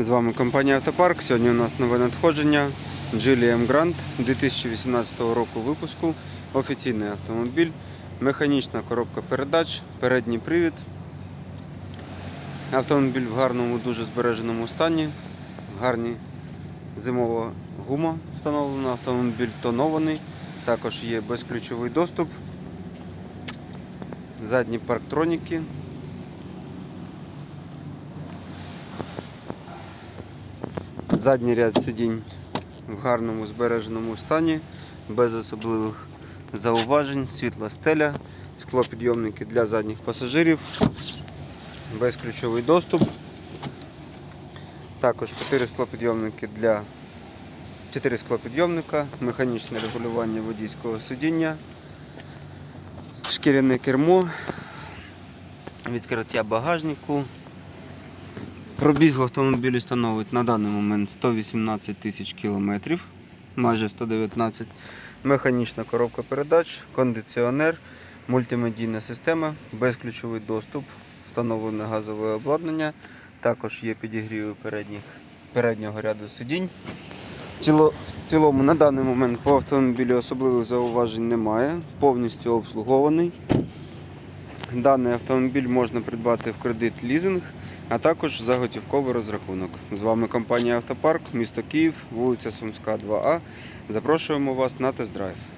З вами компанія Автопарк. Сьогодні у нас нове надходження Geely M Grand 2018 року випуску. Офіційний автомобіль, механічна коробка передач, передній привід. Автомобіль в гарному, дуже збереженому стані. Гарні зимова гума встановлена, автомобіль тонований. Також є безключовий доступ. Задні парктроніки, Задній ряд сидінь в гарному збереженому стані, без особливих зауважень, світла стеля, склопідйомники для задніх пасажирів, безключовий доступ. Також 4 склопідйомники для 4 склопідйомника, механічне регулювання водійського сидіння, шкіряне кермо, відкриття багажнику, Пробіг автомобілю становить на даний момент 118 тисяч кілометрів, майже 119. Механічна коробка передач, кондиціонер, мультимедійна система, безключовий доступ, встановлене газове обладнання. Також є підігріви передніх, переднього ряду сидінь. Ціло- в цілому на даний момент по автомобілю особливих зауважень немає, повністю обслугований. Даний автомобіль можна придбати в кредит лізинг, а також за готівковий розрахунок. З вами компанія Автопарк, місто Київ, вулиця Сумська, 2А. Запрошуємо вас на тест-драйв.